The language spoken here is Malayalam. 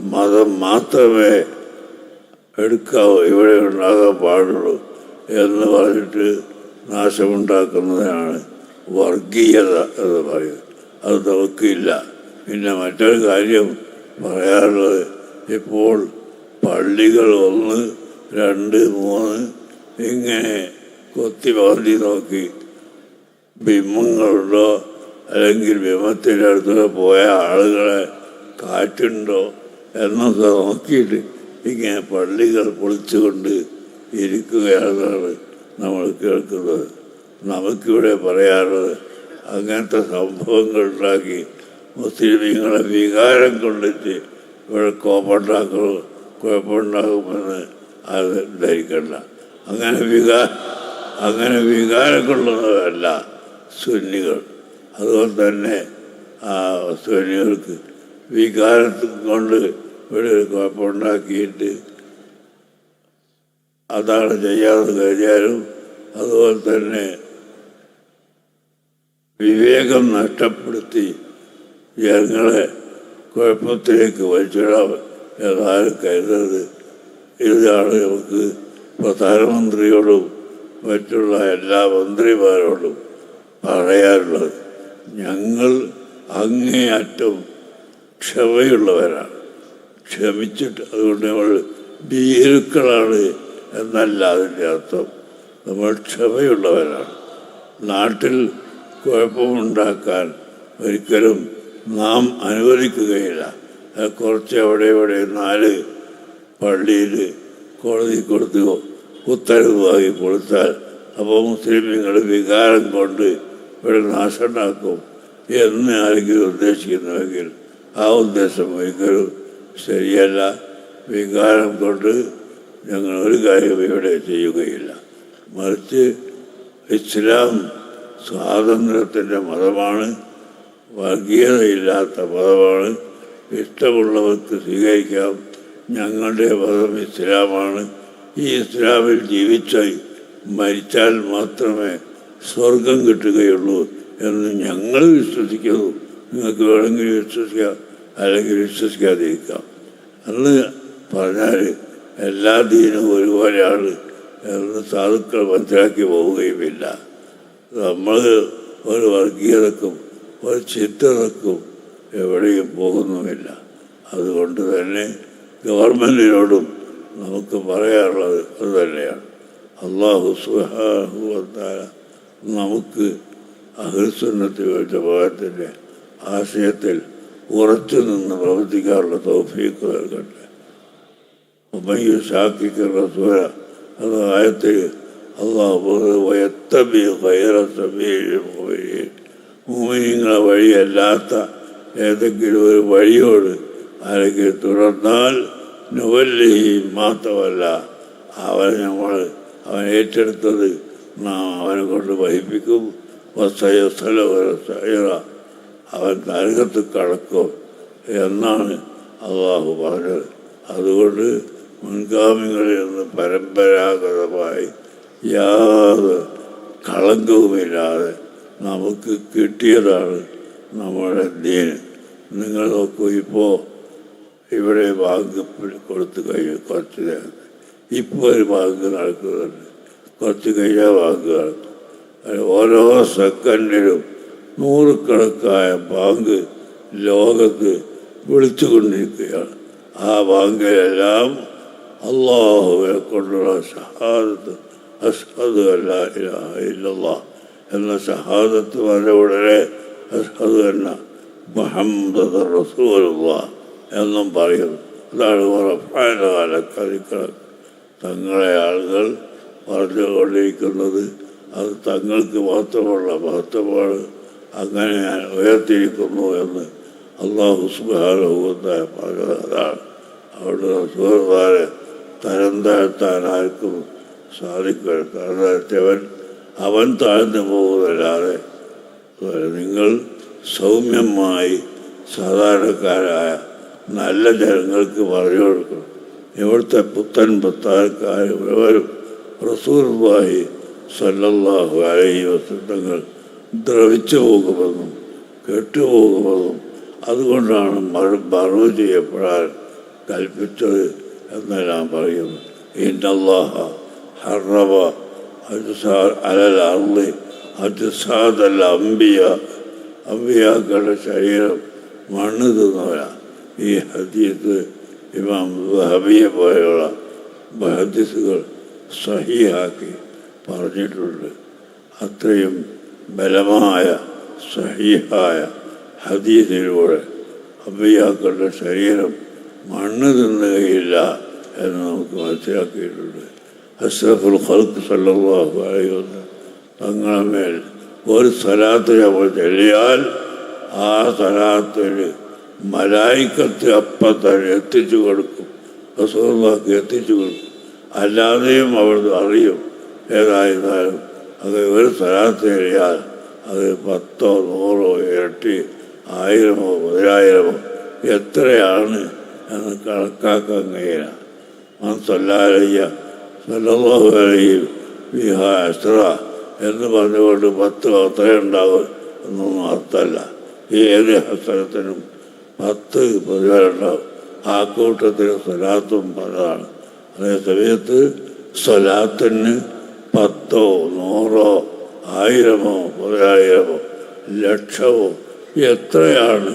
മതം മാത്രമേ എടുക്കാവൂ ഇവിടെ ഉണ്ടാകാൻ പാടുള്ളൂ എന്ന് പറഞ്ഞിട്ട് നാശമുണ്ടാക്കുന്നതാണ് വർഗീയത എന്ന് പറയുന്നത്. അത് നമുക്കില്ല. പിന്നെ മറ്റൊരു കാര്യം പറയാറുള്ളത് ഇപ്പോൾ പള്ളികൾ ഒന്ന് രണ്ട് മൂന്ന് ഇങ്ങനെ കൊത്തി പറഞ്ഞു നോക്കി. ബിംബങ്ങളുണ്ടോ? അല്ലെങ്കിൽ ബിംബത്തിന്റെ അടുത്ത് പോയ ആളുകളെ കാറ്റുണ്ടോ? എന്നൊക്കെ നോക്കിയിട്ട് ഇങ്ങനെ പള്ളികൾ പൊളിച്ചുകൊണ്ട് ഇരിക്കുകയാണ് നമ്മൾ കേൾക്കുന്നത്. നമുക്കിവിടെ പറയാറുള്ളത് അങ്ങനത്തെ സംഭവങ്ങൾ ഉണ്ടാക്കി മുസ്ലിമീങ്ങളെ വികാരം കൊണ്ടിട്ട് ഇവിടെ കോപ്പുണ്ടാക്കണം കുഴപ്പമുണ്ടാകുമെന്ന് അത് ധരിക്കണ്ട. അങ്ങനെ വികാ അങ്ങനെ വികാരം കൊള്ളുന്നതല്ല സുന്നികൾ. അതുകൊണ്ട് തന്നെ ആ സുന്നികൾക്ക് വികാരത്തിൽ കൊണ്ട് ഇവിടെ ഒരു കുഴപ്പമുണ്ടാക്കിയിട്ട് അതാണ് ചെയ്യാതെ കഴിഞ്ഞാലും അതുപോലെ തന്നെ വിവേകം നഷ്ടപ്പെടുത്തി ജനങ്ങളെ കുഴപ്പത്തിലേക്ക് വലിച്ചിടാം എന്നാലും കരുതരുത്. ഇതാണ് നമുക്ക് പ്രധാനമന്ത്രിയോടും മറ്റുള്ള എല്ലാ മന്ത്രിമാരോടും പറയാനുള്ളത്. ഞങ്ങൾ അങ്ങേയറ്റം ക്ഷമയുള്ളവരാണ്. ക്ഷമിച്ചിട്ട് അതുകൊണ്ട് നമ്മൾ ഭീരുക്കളാണ് എന്നല്ല അതിന്റെ അർത്ഥം. നമ്മൾ ക്ഷമയുള്ളവരാണ്. നാട്ടിൽ കുഴപ്പമുണ്ടാക്കാൻ ഒരിക്കലും നാം അനുവദിക്കുകയില്ല. കുറച്ച് അവിടെ ഇവിടെ നാല് പള്ളിയിൽ കോടതി കൊടുത്ത്. ഉത്തരവ് വാങ്ങി കൊടുത്താൽ അപ്പോൾ മുസ്ലിമുകൾ വികാരം കൊണ്ട് ഇവിടെ നാശമുണ്ടാക്കും എന്ന് ആരെങ്കിലും ഉദ്ദേശിക്കുന്നുവെങ്കിൽ ആ ഉദ്ദേശം ഒരിക്കലും ശരിയല്ല. വികാരം കൊണ്ട് ഞങ്ങൾ ഒരു കാര്യം ഇവിടെ ചെയ്യുകയില്ല. മറിച്ച് ഇസ്ലാം സ്വാതന്ത്ര്യത്തിന്റെ മതമാണ്. വർഗീയതയില്ലാത്ത മതമാണ്. ഇഷ്ടമുള്ളവർക്ക് സ്വീകരിക്കാം. ഞങ്ങളുടെ മതം ഇസ്ലാമാണ്. ഈ ഇസ്ലാമിൽ ജീവിച്ച് മരിച്ചാൽ മാത്രമേ സ്വർഗം കിട്ടുകയുള്ളൂ എന്ന് ഞങ്ങൾ വിശ്വസിക്കുന്നു. നിങ്ങൾക്ക് വേണമെങ്കിൽ വിശ്വസിക്കാം. അല്ലെങ്കിൽ വിശ്വസിക്കാതിരിക്കാം അന്ന് പറഞ്ഞാൽ എല്ലാ ദീനും ഒരുപോലെയാണ് എന്ന് സാധുക്കൾ മനസ്സിലാക്കി പോവുകയുമില്ല. നമ്മൾ ഒരു വർഗീയതക്കും ഒരു ചിത്രതക്കും എവിടെയും പോകുന്നുമില്ല. അതുകൊണ്ട് തന്നെ ഗവൺമെന്റിനോടും നമുക്ക് പറയാനുള്ളത് അത് തന്നെയാണ്. അള്ളാഹു സുഹാഹുവത്താല നമുക്ക് അഹൃസുന്നത്തി ജമാഅത്തിന്റെ ആശയത്തിൽ ഉറച്ചു നിന്ന് പ്രവർത്തിക്കാനുള്ള തൗഫീക്ക് നൽകട്ടെ. ഉമ്മയ്യ ഷാക്കിക്ക് റസൂല എന്ന ആയത്തിൽ അള്ളാഹു വയത്തബി കയറ മൂമിനിങ്ങളെ വഴിയല്ലാത്ത ഏതെങ്കിലും ഒരു വഴിയോട് ആരെങ്കിലും തുടർന്നാൽ നുവല്ലി മാത്രമല്ല അവൻ നമ്മൾ അവൻ ഏറ്റെടുത്തത് നാം അവനെ കൊണ്ട് വഹിപ്പിക്കും. വസ്സയസ്ഥല അവൻ നരകത്ത് കടക്കും എന്നാണ് അള്ളാഹു പറഞ്ഞത്. അതുകൊണ്ട് മുൻഗാമികളിൽ നിന്ന് പരമ്പരാഗതമായി യാതൊരു കളങ്കവുമില്ലാതെ നമുക്ക് കിട്ടിയതാണ് നമ്മുടെ ദീന് നിങ്ങൾ നോക്കൂ ഇപ്പോൾ ഇവിടെ ബാങ്ക് കൊടുത്തു കഴിഞ്ഞു കുറച്ച് നേരത്തെ ഇപ്പോൾ ഒരു ബാങ്ക് നടക്കുന്നുണ്ട്. കുറച്ച് കഴിഞ്ഞാൽ ബാങ്ക് നടക്കും. അത് ഓരോ സെക്കൻഡിലും നൂറുകണക്കായ ബാങ്ക് ലോകത്ത് വിളിച്ചുകൊണ്ടിരിക്കുകയാണ്. ആ ബാങ്കിലെല്ലാം അള്ളാഹുവെ കൊണ്ടുള്ള ഷഹാദത്ത് അഷ്ഹദ് അല്ല ഇലാഹ ഇല്ലല്ലാ എന്ന ഷഹാദത്ത് വരെ ഉടനെ അസ്ഹദ് എന്ന മുഹമ്മദ് റസൂലുള്ള എന്നും പറയുന്നു. അതാണ് ഉറപ്പായ കളിക്കൾ തങ്ങളെ ആളുകൾ പറഞ്ഞുകൊണ്ടിരിക്കുന്നത് അത് തങ്ങൾക്ക് മാത്രമുള്ള മഹത്വമാണ്. അങ്ങനെ ഞാൻ ഉയർത്തിയിരിക്കുന്നു എന്ന് അള്ളാഹു സുബാനുഭവത്തായ പറഞ്ഞതാണ്. അവിടെ സുഹൃത്താരെ തരം താഴ്ത്താൻ ആർക്കും സാധിക്കുക തരം താഴ്ത്തിയവൻ അവൻ താഴ്ന്നു പോകുന്നല്ലാതെ നിങ്ങൾ സൗമ്യമായി സാധാരണക്കാരായ നല്ല ജനങ്ങൾക്ക് പറഞ്ഞു കൊടുക്കണം. ഇവിടുത്തെ പുത്തൻ പുത്താർക്കാർ ഇവരും റസൂർവായി സല്ലല്ലാഹു അലൈഹി വസന്തങ്ങൾ ദ്രവിച്ചു പോകുമെന്നും കെട്ടുപോകുമെന്നും അതുകൊണ്ടാണ് മഴ മറവ് ചെയ്യപ്പെടാൻ കൽപ്പിച്ചത് എന്ന് ഞാൻ പറയുന്നു. ഇന്നല്ലാഹ ഹറവ അലൽ അർളി അജസാദല്ല അമ്പിയ അമ്പിയാക്കളുടെ ശരീരം മണ്ണ് തിന്നവരാ ഈ ഹദീസ് ഇമാം ഹബിയെ പോലെയുള്ള ഹദീസുകൾ സഹിയാക്കി പറഞ്ഞിട്ടുണ്ട്. അത്രയും ബലമായ സഹിയായ ഹദീസിലൂടെ അബിയാക്കളുടെ ശരീരം മണ്ണ് തിന്നുകയില്ല എന്ന് നമുക്ക് മനസ്സിലാക്കിയിട്ടുണ്ട്. അഷ്റഫുൽ ഖൽക്ക് സല്ലാഹു അലൈവന്ന് തങ്ങളുടെ മേൽ ഒരു സ്ഥലത്ത് നമ്മൾ ചെല്ലിയാൽ ആ സ്ഥലത്തിൽ മലായിക്കത്ത് അപ്പം തന്നെ എത്തിച്ചു കൊടുക്കും. റസൂലുള്ളാഹിക്ക് എത്തിച്ചു കൊടുക്കും. അല്ലാതെയും അവിടുന്ന് അറിയും. ഏതായിരുന്നാലും അത് ഒരു സ്ഥലത്ത് ചെല്ലിയാൽ അത് പത്തോ നൂറോ ഇരട്ടി ആയിരമോ പതിനായിരമോ എത്രയാണ് എന്ന് കണക്കാക്കാൻ കഴിയില്ല. മനസ്സല്ലാലയ്യ സല്ലല്ലാഹു അലൈഹി ബിഹ അസ്ര എന്ന് പറഞ്ഞുകൊണ്ട് പത്ത് അത്രയുണ്ടാവും എന്നൊന്നും അർത്ഥമല്ല. ഏത് ഹസനത്തിനും പത്ത് പ്രതിഫലമുണ്ടാവും. ആ കൂട്ടത്തിന് സ്വലാത്തും പലതാണ് അതേ സമയത്ത് സ്വലാത്തിന് പത്തോ നൂറോ ആയിരമോ ഒരായിരമോ ലക്ഷമോ എത്രയാണ്